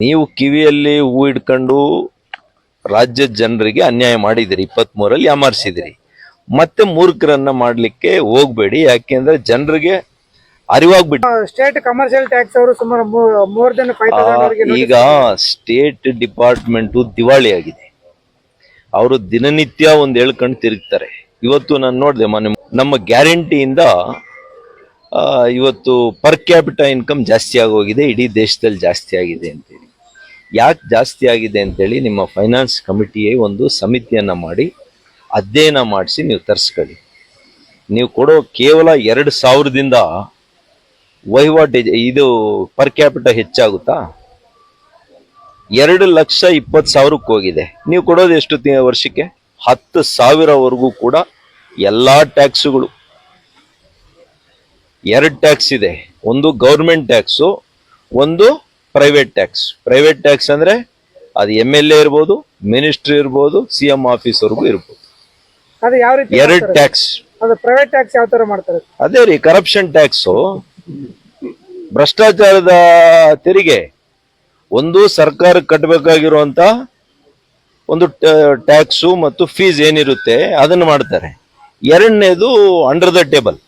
ನೀವು ಕಿವಿಯಲ್ಲಿ ಹೂ ಇಟ್ಕೊಂಡು ರಾಜ್ಯದ ಜನರಿಗೆ ಅನ್ಯಾಯ ಮಾಡಿದಿರಿ ಇಪ್ಪತ್ತ್ ಮೂರಲ್ಲಿ ಯಾಮಾರಿಸಿದಿರಿ ಮತ್ತೆ ಮೂರ್ಖರನ್ನ ಮಾಡ್ಲಿಕ್ಕೆ ಹೋಗ್ಬೇಡಿ ಯಾಕೆಂದ್ರೆ ಜನರಿಗೆ ಅರಿವಾಗ್ಬಿಟ್ಟು ಸ್ಟೇಟ್ ಕಮರ್ಷಿಯಲ್ ಟ್ಯಾಕ್ಸ್ ಅವರು ಸುಮಾರು ಮೋರ್ ದೆನ್ ಫೈವ್ ಈಗ ಸ್ಟೇಟ್ ಡಿಪಾರ್ಟ್ಮೆಂಟ್ ದಿವಾಳಿ ಆಗಿದೆ. ಅವರು ದಿನನಿತ್ಯ ಒಂದ್ ಹೇಳ್ಕೊಂಡು ತಿರುಗ್ತಾರೆ. ಇವತ್ತು ನಾನು ನೋಡಿದೆ ಮೊನ್ನೆ ನಮ್ಮ ಗ್ಯಾರಂಟಿಯಿಂದ ಇವತ್ತು ಪರ್ ಕ್ಯಾಪಿಟ ಇನ್ಕಮ್ ಜಾಸ್ತಿ ಆಗೋಗಿದೆ ಇಡೀ ದೇಶದಲ್ಲಿ ಜಾಸ್ತಿ ಆಗಿದೆ ಅಂತೇಳಿ. ಯಾಕೆ ಜಾಸ್ತಿ ಆಗಿದೆ ಅಂತೇಳಿ ನಿಮ್ಮ ಫೈನಾನ್ಸ್ ಕಮಿಟಿಯೇ ಒಂದು ಸಮಿತಿಯನ್ನು ಮಾಡಿ ಅಧ್ಯಯನ ಮಾಡಿಸಿ ನೀವು ತರಿಸ್ಕೊಳ್ಳಿ. ನೀವು ಕೊಡೋ ಕೇವಲ ಎರಡು ಸಾವಿರದಿಂದ ವಹಿವಾಟು ಇದು ಪರ್ ಕ್ಯಾಪಿಟ ಹೆಚ್ಚಾಗುತ್ತಾ? ಎರಡು ಲಕ್ಷ ಇಪ್ಪತ್ತು ಸಾವಿರಕ್ಕೆ ಹೋಗಿದೆ. ನೀವು ಕೊಡೋದು ಎಷ್ಟು ವರ್ಷಕ್ಕೆ? ಹತ್ತು ಸಾವಿರವರೆಗೂ ಕೂಡ ಎಲ್ಲ ಟ್ಯಾಕ್ಸುಗಳು. ಎರಡು ಟ್ಯಾಕ್ಸ್ ಇದೆ. ಒಂದು ಗೌರ್ಮೆಂಟ್ ಟ್ಯಾಕ್ಸು, ಒಂದು ಪ್ರೈವೇಟ್ ಟ್ಯಾಕ್ಸ್ ಪ್ರೈವೇಟ್ ಟ್ಯಾಕ್ಸ್ ಅಂದ್ರೆ ಅದು ಎಂ ಎಲ್ ಎ ಇರ್ಬೋದು ಮಿನಿಸ್ಟ್ರಿ ಇರ್ಬೋದು ಸಿ ಎಂ ಆಫೀಸ್ವರೆಗೂ ಇರ್ಬೋದು. ಅದು ಯಾವ ರೀತಿ ಎರಡು ಟ್ಯಾಕ್ಸ್ ಅದು ಪ್ರೈವೇಟ್ ಟ್ಯಾಕ್ಸ್ ಯಾವ ತರ ಮಾಡ್ತಾರೆ? ಅದೇ ರೀ ಕರಪ್ಷನ್ ಟ್ಯಾಕ್ಸು ಭ್ರಷ್ಟಾಚಾರದ ತೆರಿಗೆ. ಒಂದು ಸರ್ಕಾರ ಕಟ್ಟಬೇಕಾಗಿರುವಂತ ಒಂದು ಟ್ಯಾಕ್ಸು ಮತ್ತು ಫೀಸ್ ಏನಿರುತ್ತೆ ಅದನ್ನು ಮಾಡ್ತಾರೆ. ಎರಡನೇದು ಅಂಡರ್ ದ ಟೇಬಲ್